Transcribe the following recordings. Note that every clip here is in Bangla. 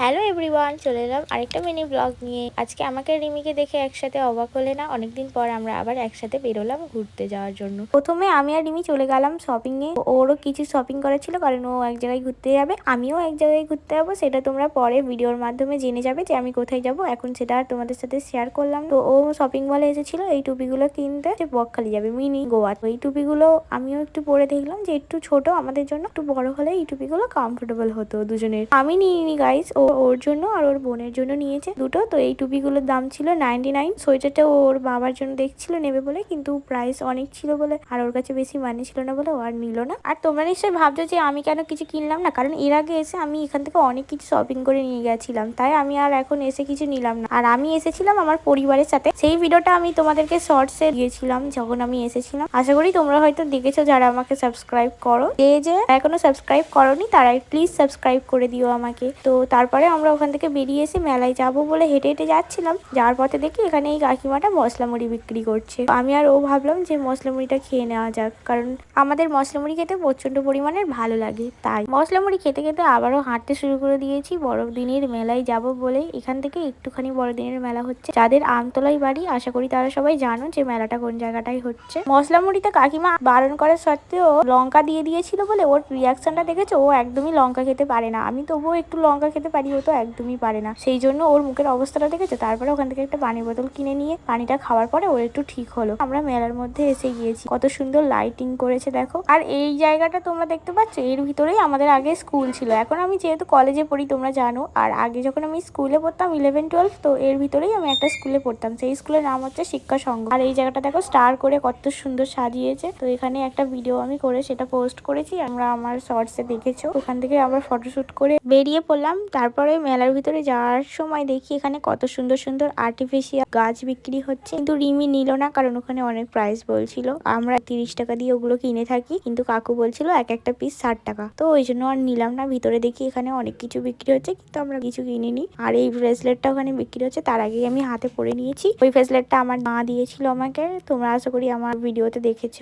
হ্যালো এভরিওয়ান, চলে এলাম আরেকটা মিনি ব্লগ নিয়ে। আজকে আমাকে রিমিকে দেখে একসাথে অবাক হলে না, অনেকদিন পর আমরা আবার একসাথে বেরোলাম ঘুরতে যাওয়ার জন্য। প্রথমে আমি আর রিমি চলে গেলাম শপিং এ। ওরও কিছু শপিং করার ছিল, কারণ ও এক জায়গায় ঘুরতে যাবে। আমিও এক জায়গায় ঘুরতে যাব, সেটা তোমরা পরে ভিডিওর মাধ্যমে জেনে যাবে যে আমি কোথায় যাব। এখন সেটা আর তোমাদের সাথে শেয়ার করলাম তো ও শপিং মলে এসেছিল, এই টুপিগুলো কিনতে। যে বকখালি যাবে, মিনি গোয়া। এই টুপিগুলো আমিও একটু পরে দেখলাম যে একটু ছোট আমাদের জন্য। একটু বড় হলে এই টুপিগুলো কমফোর্টেবল হতো দুজনের। আমি নিইনি গাইস ও ওর জন্য আর ওর বোনের জন্য নিয়েছে দুটো। তো এই টুপিগুলোর দাম ছিল নাইনটি নাইন সোয়েটারটা ওর বাবার জন্য দেখছিল, নেবে বলে। কিন্তু প্রাইস অনেক ছিল বলে আর ওর কাছে বেশি মানে ছিল না বলে ও আর নিল না। আর তোমরা নিশ্চয়ই ভাবছ যে আমি কেন কিছু কিনলাম না? কারণ এর আগে এসে আমি এখান থেকে অনেক কিছু শপিং করে নিয়ে গেছিলাম। তাই আমি আর এখন এসে কিছু নিলাম না। আর আমি এসেছিলাম আমার পরিবারের সাথে। সেই ভিডিওটা আমি তোমাদেরকে শর্টসে দিয়েছিলাম যখন আমি এসেছিলাম। আশা করি তোমরা হয়তো দেখেছ যারা আমাকে সাবস্ক্রাইব করো। যে যে এখনও সাবস্ক্রাইব করনি তারাই প্লিজ সাবস্ক্রাইব করে দিও আমাকে। তো তারপরে আমরা ওখান থেকে বেরিয়ে এসে মেলায় যাব বলে হেঁটে হেঁটে যাচ্ছিলাম। যাওয়ার পথে দেখি এখানে এই কাকিমাটা মশলা মুড়ি বিক্রি করছে। আমি আর ও ভাবলাম যে মশলা মুড়িটা খেয়ে নেওয়া যাক, কারণ আমাদের মশলা মুড়ি খেতে প্রচণ্ড পরিমাণের ভালো লাগে, তাই মশলা মুড়ি খেতে খেতে আবারও হাঁটতে শুরু করে দিয়েছি। বড়দিনের মেলায় যাব বলে এখান থেকে একটুখানি বড়দিনের মেলা হচ্ছে। যাদের আমতলায় বাড়ি, আশা করি তারা সবাই জানো যে মেলাটা কোন জায়গাটাই হচ্ছে। মশলা মুড়িতে কাকিমা বারণ করার সত্ত্বেও লঙ্কা দিয়ে দিয়েছিল বলে ওর রিয়াকশনটা দেখেছ? ও একদমই লঙ্কা খেতে পারে না। আমি তবুও একটু লঙ্কা খেতে পারি। ও তো একদমই পারে না। সেই জন্য ওর মুখের অবস্থাটা দেখেছে? তারপরে ওখান থেকে একটা পানির বোতল কিনে নিয়ে পানিটা খাওয়ার পরে ওর একটু ঠিক হলো। আমরা মেলার মধ্যে এসে গিয়েছি। কত সুন্দর লাইটিং করেছে, দেখো। আর এই জায়গাটা তোমরা দেখতে পাচ্ছ? এর ভিতরেই আমাদের আগে স্কুল ছিল। এখন আমি যেহেতু কলেজে পড়ি, তোমরা জানো। আর আগে যখন আমি স্কুলে পড়তাম ইলেভেন টুয়েলভ তো এর ভিতরেই আমি একটা স্কুলে পড়তাম। সেই স্কুলের নাম হচ্ছে শিক্ষা সংঘ। আর এই জায়গাটা দেখো স্টার করে কত সুন্দর সাজিয়েছে। তো এখানে একটা ভিডিও আমি করে সেটা পোস্ট করেছি। আমরা আমার শর্টসে দেখেছ। ওখান থেকে আমরা ফটোশুট করে বেরিয়ে পড়লাম। তারপরে মেলার ভিতরে যাওয়ার সময় দেখি এখানে কত সুন্দর সুন্দর আর্টিফিশিয়াল গাছ বিক্রি হচ্ছে। কিন্তু রিমি নিল না, কারণ ওখানে অনেক প্রাইস বলছিল। আমরা তিরিশ টাকা দিয়ে ওগুলো কিনে থাকি, কিন্তু কাকু বলছিল এক একটা পিস ষাট টাকা। তো ওই জন্য আর নিলাম না, ভিতরে দেখি এখানে অনেক কিছু বিক্রি হচ্ছে, কিন্তু আমরা কিছু কিনিনি। আর এই ব্রেসলেটটা ওখানে বিক্রি হচ্ছে, তার আগেই আমি হাতে পরে নিয়েছি। ওই ব্রেসলেটটা আমার মা দিয়েছিল আমাকে, তোমরা আশা করি আমার ভিডিওতে দেখেছ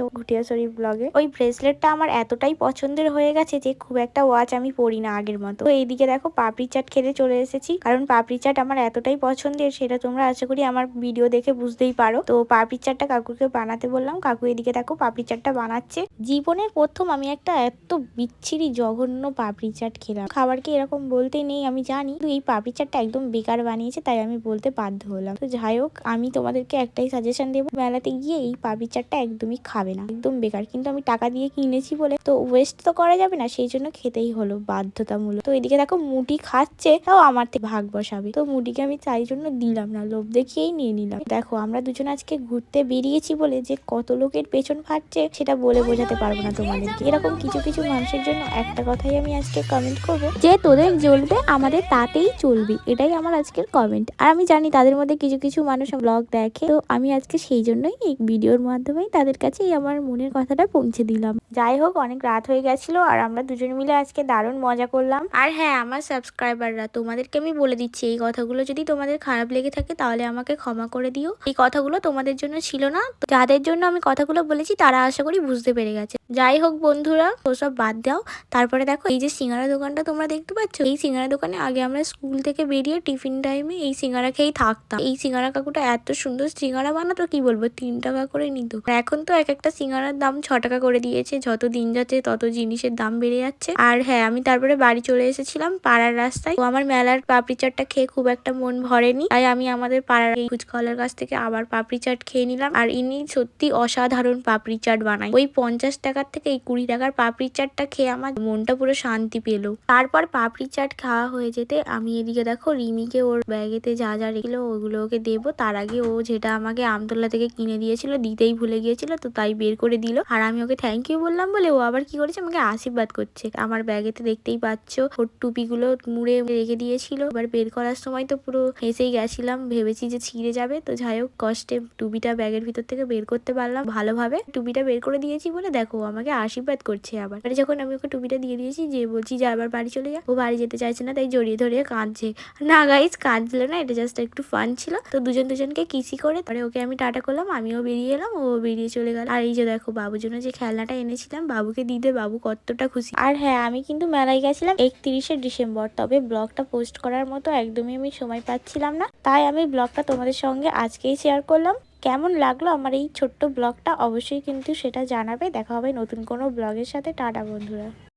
শরীফ ব্লগে ওই ব্রেসলেটটা আমার এতটাই পছন্দের হয়ে গেছে যে খুব একটা ওয়াচ আমি পরি না আগের মতো। এইদিকে দেখো পাপড়ি খেতে চলে এসেছি। কারণ পাপড়ি চাট আমার এতটাই পছন্দের, সেটা তোমরা আশা করি আমার ভিডিও দেখে বুঝতেই পারো। তো পাপড়ি চাটটা কাকুকে বানাতে বললাম। কাকু এদিকে দেখো পাপড়ি চাটটা বানাচ্ছে। জীবনের প্রথম আমি একটা এত বিচ্ছিরি, জঘন্য পাপড়ি চাট খেলাম। খাবারকে এরকম বলতেই নেই, আমি জানি। কিন্তু এই পাপড়ি চাটটা একদম বেকার বানিয়েছে, তাই আমি বলতে বাধ্য হলাম। তো যাই হোক, আমি তোমাদেরকে একটাই সাজেশন দেবো। মেলাতে গিয়ে এই পাপড়ি চাটটা একদমই খাবে না। একদম বেকার। কিন্তু আমি টাকা দিয়ে কিনেছি বলে। তো ওয়েস্ট তো করা যাবে না, সেই জন্য খেতেই হলো বাধ্যতামূলক। তো এদিকে দেখো, মুটি খাচ্ছে। তাও আমার থেকে ভাগ বসাবে। তো মুড়িকে আমি তাই জন্য দিলাম না, লোভ দেখিয়েই নিয়ে নিলাম। দেখো, আমরা দুজন আজকে ঘুরতে বেরিয়েছি বলে যে কত লোকের পেছন ফাটছে, সেটা বলে বোঝাতে পারব না তোমাদেরকে। এরকম কিছু কিছু মানুষের জন্য একটা কথাই আমি আজকে কমেন্ট করব, যে তোদের জ্বলবে আমাদের তাতেই চলবি। এটাই আমার আজকের কমেন্ট আর আমি জানি তাদের মধ্যে কিছু কিছু মানুষ ব্লগ দেখে, তো আমি আজকে সেই জন্যই এই ভিডিওর মাধ্যমেই তাদের কাছে আমার মনের কথাটা পৌঁছে দিলাম। যাই হোক, অনেক রাত হয়ে গেছিল, আর আমরা দুজন মিলে আজকে দারুণ মজা করলাম। আর হ্যাঁ আমার সাবস্ক্রাইবাররা তোমাদেরকে আমি বলে দিচ্ছি, এই কথাগুলো যদি তোমাদের খারাপ লেগে থাকে তাহলে আমাকে ক্ষমা করে দিও। এই কথাগুলো তোমাদের জন্য ছিল না। যাদের জন্য আমি কথাগুলো বলেছি তারা আশা করি বুঝতে পেরে গেছে। যাই হোক বন্ধুরা, ওসব বাদ দাও। তারপরে দেখো, এই যে সিঙ্গারা দোকানটা তোমরা দেখতে পাচ্ছ, এই সিঙ্গারা দোকানে আগে আমরা স্কুল থেকে বেরিয়ে টিফিন টাইমে এই সিঙ্গারা খেয়েই থাকতাম। এই সিঙ্গারা কাকুটা এত সুন্দর সিঙ্গারা বানাতো, কি বলব, তিন টাকা করে নিত। এখন তো এক একটা সিঙ্গারার দাম ছ টাকা করে দিয়েছে, যত দিন যাচ্ছে তত জিনিসের দাম বেড়ে যাচ্ছে। আর হ্যাঁ আমি তারপরে বাড়ি চলে এসেছিলাম, পাড়ার রাস্তায়। তো আমার মেলার পাপড়ি চাটটা খেয়ে খুব একটা মন ভরেনি। তাই আমি আমাদের পাড়ার এই ফুচকাওয়ালার কাছ থেকে আবার পাপড়ি চাট খেয়ে নিলাম। আর ইনি সত্যি অসাধারণ পাপড়ি চাট বানায়। ওই পঞ্চাশ টাকার থেকে এই কুড়ি টাকার পাপড়ি চাটটা খেয়ে আমার মনটা পুরো শান্তি পেল। তারপর পাপড়ি চাট খাওয়া হয়ে যেতে আমি এদিকে দেখো রিমিকে ওর ব্যাগেতে যা যা রেখেছিল ওগুলো ওকে দেবো। তার আগে ও যেটা আমাকে আমতলা থেকে কিনে দিয়েছিল দিতেই ভুলে গিয়েছিল তো তাই বের করে দিল। আর আমি ওকে থ্যাংক ইউ বললাম বলে ও আবার কি করেছে? আমাকে আশীর্বাদ করছে। আমার ব্যাগেতে দেখতেই পাচ্ছ ওর টুপিগুলো মুড়ে রেখে দিয়েছিল। এবার বের করার সময় তো পুরো হেসেই গেছিলাম। ভেবেছি যে ছিঁড়ে যাবে। তো যাই হোক, কষ্টে টুপিটা ব্যাগের ভিতর থেকে বের করতে পারলাম ভালোভাবে। টুপিটা বের করে দিয়েছি বলে দেখো, আমাকে আশীর্বাদ করছে আবার। এবারে যখন আমি ওকে টুপিটা দিয়ে দিয়েছি, যে বলছি যে আবার বাড়ি চলে যা। ও বাড়ি যেতে চাইছে না, তাই জড়িয়ে ধরে কাঁদছে। না গাইজ কাঁদছিল না, এটা জাস্ট একটু ফান ছিল। তো দুজন দুজনকে কিসি করে পরে ওকে আমি টাটা করলাম, আমিও বেরিয়ে এলাম, ও বেরিয়ে চলে গেল। আর এই যে দেখো, বাবুর জন্য যে খেলনাটা এনেছিলাম, বাবুকে দিতে, বাবু কতটা খুশি। আর হ্যাঁ আমি কিন্তু মেলায় গেছিলাম একত্রিশে ডিসেম্বর, তবে ব্লগটা পোস্ট করার মতো একদমই আমি সময় পাচ্ছিলাম না। তাই আমি ব্লগটা তোমাদের সঙ্গে আজকেই শেয়ার করলাম। কেমন লাগল আমার এই ছোট্ট ব্লগটা? অবশ্যই কিন্তু সেটা জানাবে। দেখা হবে নতুন কোনো ব্লগের সাথে। টাটা, বন্ধুরা।